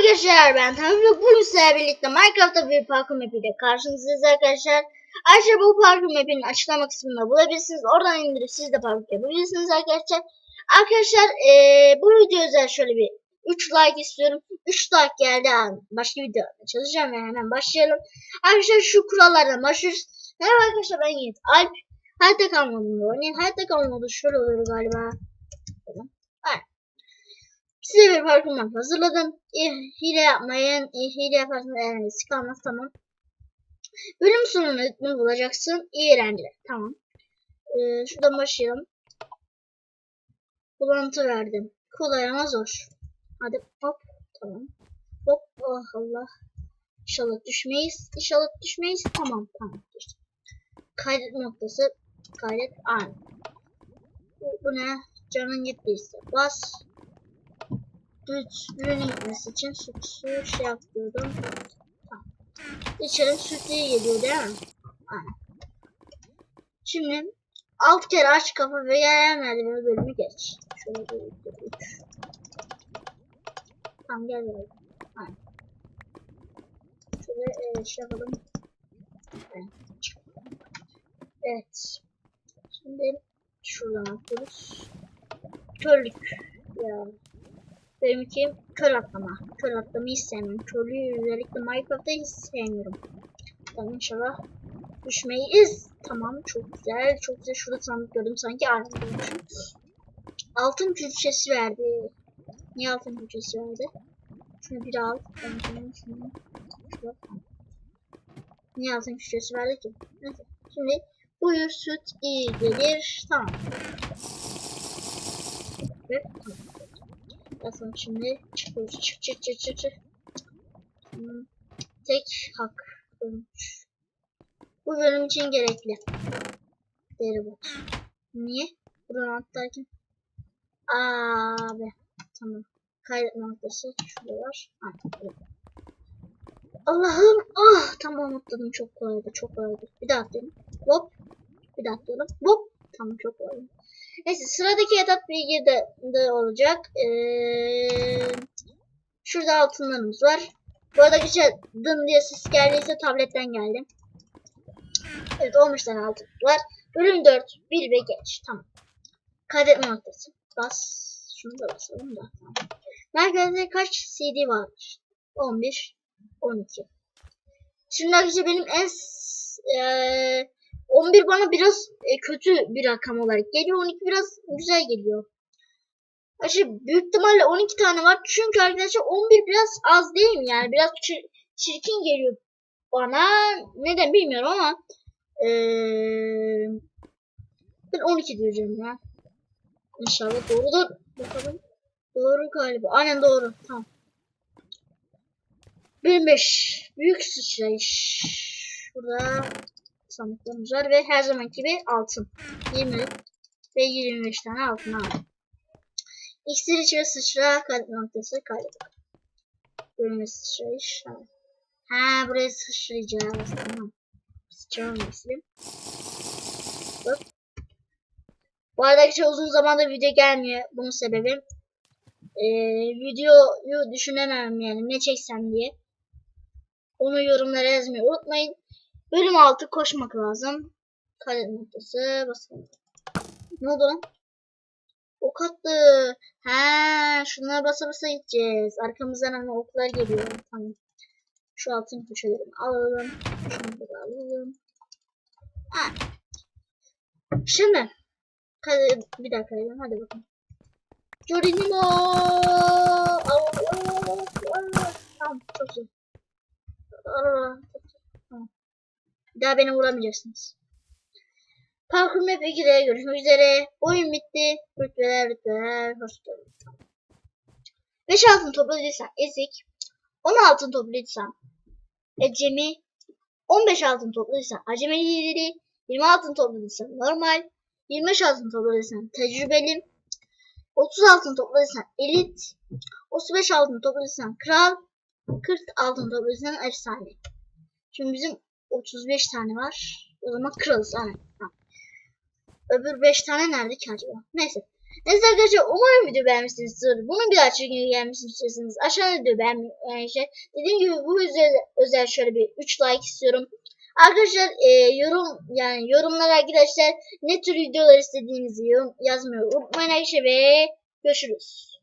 arkadaşlar ben Tanrı bugün sizlerle birlikte Minecraft'ta bir parkur map ile karşınızdayız arkadaşlar. Ayrıca bu parkur map'in açıklama kısmında bulabilirsiniz. Oradan indirip siz de parkur yapabilirsiniz arkadaşlar. Arkadaşlar eee bu video özel şöyle bir 3 like istiyorum. 3 like geldi abi. Başka video çalışacağım yani hemen başlayalım. Arkadaşlar şu kurallardan başlıyoruz. Merhaba arkadaşlar ben Yiğit Alp. Hayatta kalmadım oynayın. Hayatta kalmadı şöyle oluyor galiba. Evet. Size bir parkur map hazırladım. İ- Hile yapmayın. İ- Hile yaparsanız eğlencesi kalmaz. Tamam. Bölüm sonunu ne bulacaksın? İyi eğlenceler. Tamam. Ee, şuradan başlayalım. Bulantı verdim. Kolay ama zor. Hadi hop. Tamam. Hop. Oh Allah. İnşallah düşmeyiz. İnşallah düşmeyiz. Tamam. Tamam. Kaydet noktası. Kaydet. Aynen. Bu, bu ne? Canın gittiyse. Bas. Süt ürünü gitmesi için sütü şey yapıyordum. Tamam. İçerim süt iyi geliyor değil mi? Aynen. Şimdi alt kere aç kafa ve yer merdiveni bölümü geç. Şöyle bir üç. Tamam gel gel. Aynen. Şöyle e, şey yapalım. Evet. Şimdi şuradan atıyoruz. Körlük. Ya. Benimki kör atlama. Kör atlamayı sevmiyorum. Körlüğü özellikle Minecraft'ta hiç sevmiyorum. Tamam inşallah düşmeyiz. Tamam çok güzel. Çok güzel. Şurada sandık gördüm. Sanki aynı görmüşüm. Altın külçesi verdi. Niye altın külçesi verdi? Şunu bir al. Ben şunu şunu. Şurada. Niye altın külçesi verdi ki? Neyse. Şimdi buyur süt iyi gelir. Tamam. Ve tamam. Bakalım şimdi çıkıyoruz. Çık çık çık çık çık. Hmm, Tek hak olmuş. Bu bölüm için gerekli. Deri bu. Niye? Buradan atlarken. Abi. Tamam. Kaydetme noktası. Şurada var. Ha. Allah'ım. Ah tamam atladım. Çok kolaydı. Çok kolaydı. Bir daha atlayalım. Hop. Bir daha atlayalım. Hop. Tamam çok kolaydı. Neyse sıradaki etap bilgi de, de olacak. Ee, şurada altınlarımız var. Bu arada geçen dın diye ses geldiyse tabletten geldi. Evet 15 tane altın var. Bölüm 4. 1 ve geç. Tamam. Kaydetme noktası. Bas. Şunu da basalım da. Merkezde kaç CD var? 11. 12. Şimdi arkadaşlar benim en eee 11 bana biraz e, kötü bir rakam olarak geliyor. 12 biraz güzel geliyor. Aşı büyük ihtimalle 12 tane var. Çünkü arkadaşlar 11 biraz az değil mi? Yani biraz çir- çirkin geliyor bana. Neden bilmiyorum ama eee ben 12 diyeceğim ya. İnşallah doğrudur. Bakalım. Doğru galiba. Aynen doğru. Tamam. 25. Büyük sıçrayış. Burada sandıklarımız var ve her zamanki gibi altın. 20 ve 25 tane altın aldım. İksir iç ve sıçra kaydet noktası kaydet. Bölme sıçrayış. Ha. buraya sıçrayacağız. Tamam. Sıçramam istedim. Hop. Bu arada arkadaşlar uzun zamandır video gelmiyor. Bunun sebebi ee, videoyu düşünemem yani ne çeksem diye. Onu yorumlara yazmayı unutmayın. Bölüm 6 koşmak lazım. Kale noktası basalım. Ne oldu lan? Ok attı. He, şunlara basa basa gideceğiz. Arkamızdan ama oklar geliyor. Tamam. Şu altın köşelerimi alalım. Şunu da alalım. Ha. Şimdi. Kale, bir dakika. Hadi bakalım. Jorinimo. Tamam çok güzel. Aa. Daha beni vuramayacaksınız. Parkur map 2'de görüşmek üzere. Oyun bitti. Rütbeler rütbeler. Hoşçakalın. 5 altın topladıysan ezik. 10 altın topladıysan ecemi. 15 altın topladıysan acemi lideri. 20 altın topladıysan normal. 25 altın topladıysan tecrübeli. 30 altın topladıysan elit. 35 altın topladıysan kral. 40 altın topladıysan efsane. Şimdi bizim 35 tane var. O zaman kralız. Aynen. Öbür 5 tane nerede ki acaba? Neyse. Neyse arkadaşlar umarım video beğenmişsinizdir. Bunun bir daha çekimine gelmişsiniz istiyorsanız aşağıda video beğenmeyi şey. Dediğim gibi bu özel, özel şöyle bir 3 like istiyorum. Arkadaşlar e, yorum yani yorumlara arkadaşlar ne tür videolar istediğinizi yorum yazmayı unutmayın arkadaşlar ve görüşürüz.